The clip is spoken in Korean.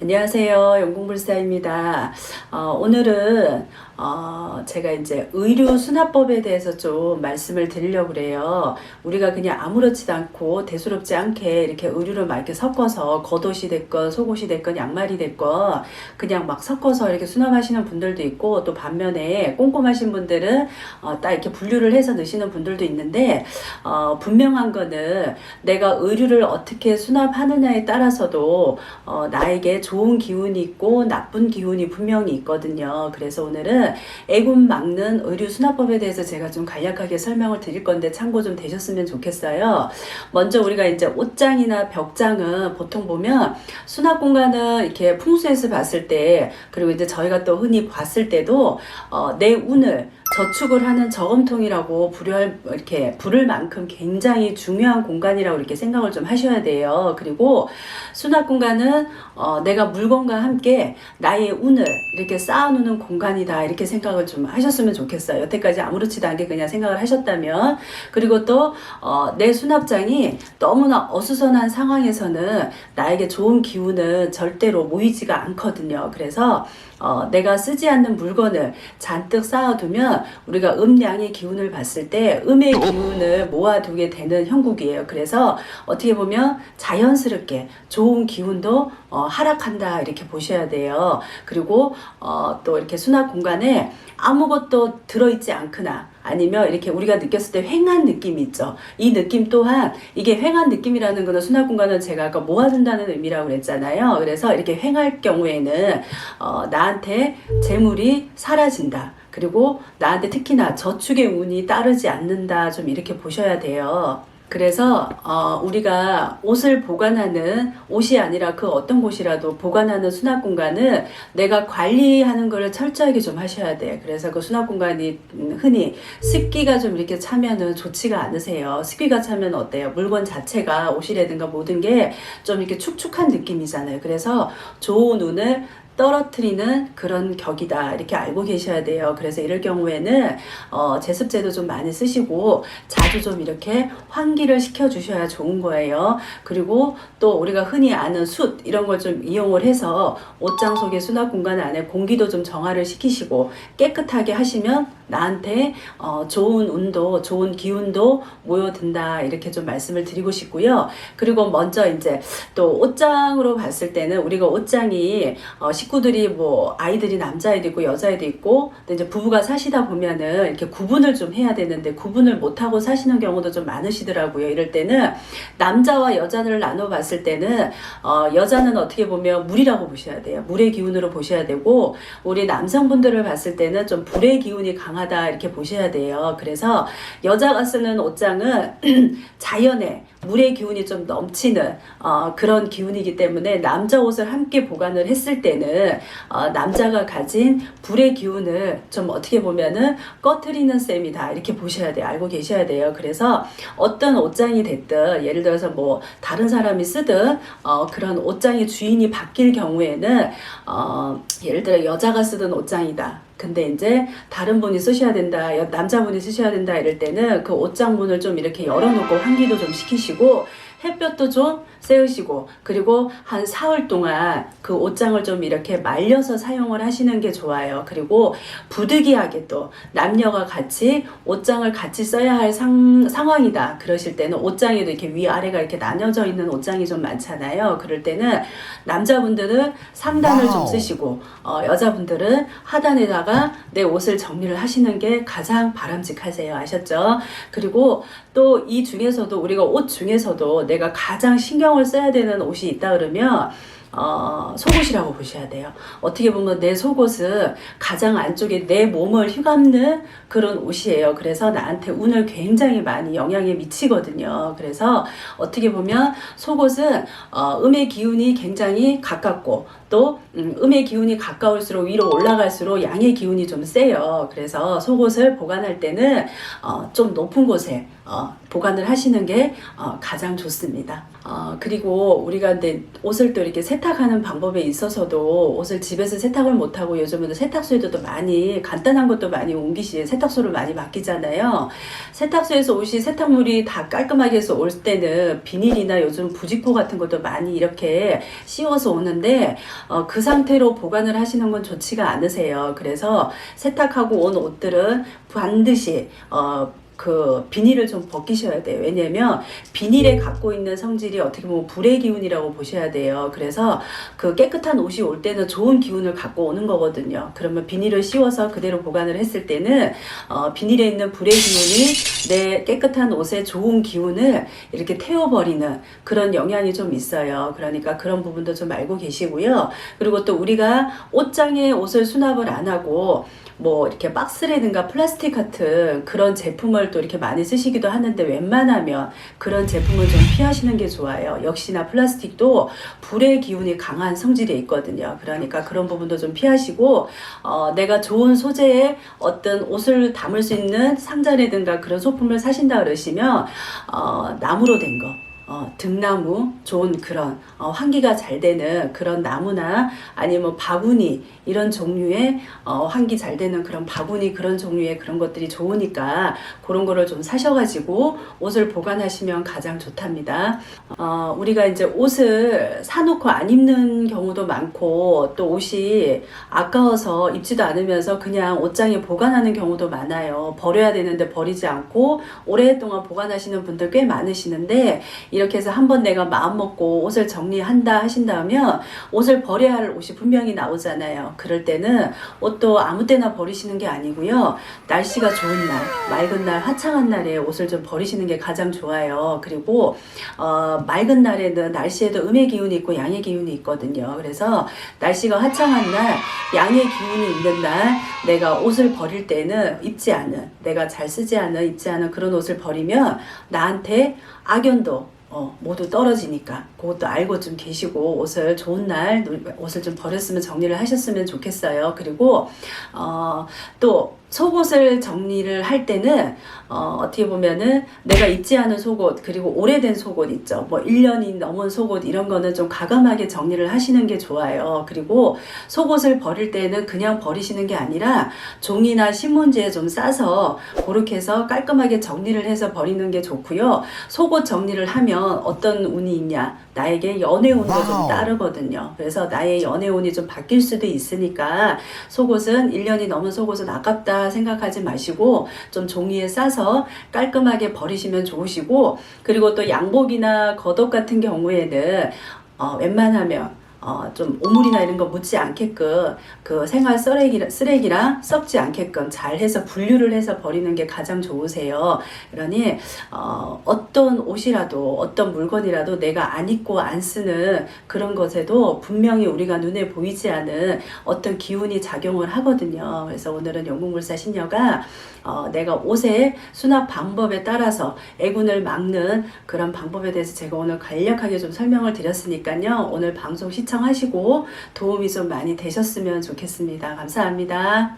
안녕하세요. 영공불사입니다. 어, 오늘은 어, 제가 이제 의류 수납법에 대해서 좀 말씀을 드리려고 그래요. 우리가 그냥 아무렇지도 않고 대수롭지 않게 이렇게 의류를 막 이렇게 섞어서 겉옷이 됐건 속옷이 됐건 양말이 됐건 그냥 막 섞어서 이렇게 수납하시는 분들도 있고 또 반면에 꼼꼼하신 분들은 어, 딱 이렇게 분류를 해서 넣으시는 분들도 있는데 어, 분명한 거는 내가 의류를 어떻게 수납하느냐에 따라서도 어, 나에게 좋은 기운이 있고 나쁜 기운이 분명히 있거든요. 그래서 오늘은 애군 막는 의류 수납법에 대해서 제가 좀 간략하게 설명을 드릴 건데 참고 좀 되셨으면 좋겠어요. 먼저 우리가 이제 옷장이나 벽장은 보통 보면 수납 공간은 이렇게 풍수에서 봤을 때 그리고 이제 저희가 또 흔히 봤을 때도 어, 내 운을 저축을 하는 저금통이라고 부를 이렇게 부를 만큼 굉장히 중요한 공간이라고 이렇게 생각을 좀 하셔야 돼요. 그리고 수납 공간은 어, 내가 물건과 함께 나의 운을 이렇게 쌓아놓는 공간이다 이렇게 생각을 좀 하셨으면 좋겠어요. 여태까지 아무렇지도 않게 그냥 생각을 하셨다면 그리고 또 어, 내 수납장이 너무나 어수선한 상황에서는 나에게 좋은 기운은 절대로 모이지가 않거든요. 그래서 어, 내가 쓰지 않는 물건을 잔뜩 쌓아두면 우리가 음양의 기운을 봤을 때 음의 기운을 모아두게 되는 형국이에요. 그래서 어떻게 보면 자연스럽게 좋은 기운도 어, 하락한다 이렇게 보셔야 돼요. 그리고 어, 또 이렇게 수납 공간에 아무것도 들어있지 않거나 아니면 이렇게 우리가 느꼈을 때 횡한 느낌이 있죠. 이 느낌 또한 이게 횡한 느낌이라는 거는 수납 공간은 제가 아까 모아둔다는 의미라고 그랬잖아요. 그래서 이렇게 횡할 경우에는 어, 나한테 재물이 사라진다. 그리고 나한테 특히나 저축의 운이 따르지 않는다. 좀 이렇게 보셔야 돼요. 그래서 어, 우리가 옷을 보관하는 옷이 아니라 그 어떤 곳이라도 보관하는 수납 공간은 내가 관리하는 거를 철저하게 좀 하셔야 돼. 그래서 그 수납 공간이 음, 흔히 습기가 좀 이렇게 차면은 좋지가 않으세요. 습기가 차면 어때요? 물건 자체가 옷이라든가 모든 게 좀 이렇게 축축한 느낌이잖아요. 그래서 좋은 운을 떨어뜨리는 그런 격이다 이렇게 알고 계셔야 돼요. 그래서 이럴 경우에는 어, 제습제도 좀 많이 쓰시고 자주 좀 이렇게 환기를 시켜 주셔야 좋은 거예요. 그리고 또 우리가 흔히 아는 숯 이런 걸 좀 이용을 해서 옷장 속의 수납 공간 안에 공기도 좀 정화를 시키시고 깨끗하게 하시면 나한테 어, 좋은 운도 좋은 기운도 모여든다 이렇게 좀 말씀을 드리고 싶고요. 그리고 먼저 이제 또 옷장으로 봤을 때는 우리가 옷장이 어, 식구들이 뭐 아이들이 남자아이도 있고 여자아이도 있고 근데 이제 부부가 사시다 보면은 이렇게 구분을 좀 해야 되는데 구분을 못 하고 사시는 경우도 좀 많으시더라고요. 이럴 때는 남자와 여자를 나눠 봤을 때는 어, 여자는 어떻게 보면 물이라고 보셔야 돼요. 물의 기운으로 보셔야 되고 우리 남성분들을 봤을 때는 좀 불의 기운이 강하다 이렇게 보셔야 돼요. 그래서 여자가 쓰는 옷장은 자연의 물의 기운이 좀 넘치는 어, 그런 기운이기 때문에 남자 옷을 함께 보관을 했을 때는 어, 남자가 가진 불의 기운을 좀 어떻게 보면은 꺼트리는 셈이다 이렇게 보셔야 돼요. 알고 계셔야 돼요. 그래서 어떤 옷장이 됐든 예를 들어서 뭐 다른 사람이 쓰든 어, 그런 옷장의 주인이 바뀔 경우에는 어, 예를 들어 여자가 쓰던 옷장이다. 근데 이제 다른 분이 쓰셔야 된다, 여- 남자분이 쓰셔야 된다 이럴 때는 그 옷장 문을 좀 이렇게 열어놓고 환기도 좀 시키시고 햇볕도 좀 쐬으시고 그리고 한 사흘 동안 그 옷장을 좀 이렇게 말려서 사용을 하시는 게 좋아요. 그리고 부득이하게 또 남녀가 같이 옷장을 같이 써야 할 상, 상황이다. 그러실 때는 옷장에도 이렇게 위아래가 이렇게 나눠져 있는 옷장이 좀 많잖아요. 그럴 때는 남자분들은 상단을 좀. 쓰시고 어, 여자분들은 하단에다가 내 옷을 정리를 하시는 게 가장 바람직하세요. 아셨죠? 그리고 또 이 중에서도 우리가 옷 중에서도 내가 가장 신경 을 써야 되는 옷이 있다 그러면 어, 속옷이라고 보셔야 돼요. 어떻게 보면 내 속옷은 가장 안쪽에 내 몸을 휘감는 그런 옷이에요. 그래서 나한테 운을 굉장히 많이 영향에 미치거든요. 그래서 어떻게 보면 속옷은 어, 음의 기운이 굉장히 가깝고 또 음, 음의 기운이 가까울수록 위로 올라갈수록 양의 기운이 좀 세요. 그래서 속옷을 보관할 때는 어, 좀 높은 곳에 어, 보관을 하시는 게 어, 가장 좋습니다. 어, 그리고 우리가 근데 옷을 또 이렇게 세탁하는 방법에 있어서도 옷을 집에서 세탁을 못하고 요즘은 세탁소에도 많이 간단한 것도 많이 옮기시 세탁소를 많이 맡기잖아요. 세탁소에서 옷이 세탁물이 다 깔끔하게 해서 올 때는 비닐이나 요즘 부직포 같은 것도 많이 이렇게 씌워서 오는데 어, 그 상태로 보관을 하시는 건 좋지가 않으세요. 그래서 세탁하고 온 옷들은 반드시 어, 그 비닐을 좀 벗기셔야 돼요. 왜냐면 비닐에 갖고 있는 성질이 어떻게 보면 불의 기운이라고 보셔야 돼요. 그래서 그 깨끗한 옷이 올 때는 좋은 기운을 갖고 오는 거거든요. 그러면 비닐을 씌워서 그대로 보관을 했을 때는 어, 비닐에 있는 불의 기운이 내 깨끗한 옷에 좋은 기운을 이렇게 태워버리는 그런 영향이 좀 있어요. 그러니까 그런 부분도 좀 알고 계시고요. 그리고 또 우리가 옷장에 옷을 수납을 안 하고 뭐 이렇게 박스라든가 플라스틱 같은 그런 제품을 또 이렇게 많이 쓰시기도 하는데 웬만하면 그런 제품을 좀 피하시는 게 좋아요. 역시나 플라스틱도 불의 기운이 강한 성질이 있거든요. 그러니까 그런 부분도 좀 피하시고 어, 내가 좋은 소재의 어떤 옷을 담을 수 있는 상자라든가 그런 소품을 사신다 그러시면 어, 나무로 된 거. 어, 등나무 좋은 그런 어, 환기가 잘 되는 그런 나무나 아니면 바구니 이런 종류의 어, 환기 잘 되는 그런 바구니 그런 종류의 그런 것들이 좋으니까 그런 거를 좀 사셔가지고 옷을 보관하시면 가장 좋답니다. 어, 우리가 이제 옷을 사놓고 안 입는 경우도 많고 또 옷이 아까워서 입지도 않으면서 그냥 옷장에 보관하는 경우도 많아요. 버려야 되는데 버리지 않고 오랫동안 보관하시는 분들 꽤 많으시는데 이 렇게 해서 한 번 내가 마음 먹고 옷을 정리한다 하신다면 옷을 버려야 할 옷이 분명히 나오잖아요. 그럴 때는 옷도 아무 때나 버리시는 게 아니고요. 날씨가 좋은 날, 맑은 날, 화창한 날에 옷을 좀 버리시는 게 가장 좋아요. 그리고 어, 맑은 날에는 날씨에도 음의 기운이 있고 양의 기운이 있거든요. 그래서 날씨가 화창한 날, 양의 기운이 있는 날, 내가 옷을 버릴 때는 입지 않은, 내가 잘 쓰지 않은, 입지 않은 그런 옷을 버리면 나한테 악연도 어, 모두 떨어지니까 그것도 알고 좀 계시고 옷을 좋은 날 옷을 좀 버렸으면 정리를 하셨으면 좋겠어요. 그리고 어, 또 속옷을 정리를 할 때는 어, 어떻게 보면은 내가 입지 않은 속옷 그리고 오래된 속옷 있죠. 뭐 1년이 넘은 속옷 이런 거는 좀 과감하게 정리를 하시는 게 좋아요. 그리고 속옷을 버릴 때는 그냥 버리시는 게 아니라 종이나 신문지에 좀 싸서 그렇게 해서 깔끔하게 정리를 해서 버리는 게 좋고요. 속옷 정리를 하면 어떤 운이 있냐? 나에게 연애운도 좀 와우. 따르거든요. 그래서 나의 연애운이 좀 바뀔 수도 있으니까 속옷은 1년이 넘은 속옷은 아깝다 생각하지 마시고 좀 종이에 싸서 깔끔하게 버리시면 좋으시고 그리고 또 양복이나 겉옷 같은 경우에는 어, 웬만하면 어, 좀 오물이나 이런 거 묻지 않게끔 그 생활 쓰레기, 쓰레기랑 썩지 않게끔 잘 해서 분류를 해서 버리는 게 가장 좋으세요. 그러니 어, 어떤 옷이라도 어떤 물건이라도 내가 안 입고 안 쓰는 그런 것에도 분명히 우리가 눈에 보이지 않은 어떤 기운이 작용을 하거든요. 그래서 오늘은 영국물사 신녀가 어, 내가 옷의 수납 방법에 따라서 애군을 막는 그런 방법에 대해서 제가 오늘 간략하게 좀 설명을 드렸으니까요. 오늘 방송 시청하시고 도움이 좀 많이 되셨으면 좋겠습니다. 감사합니다.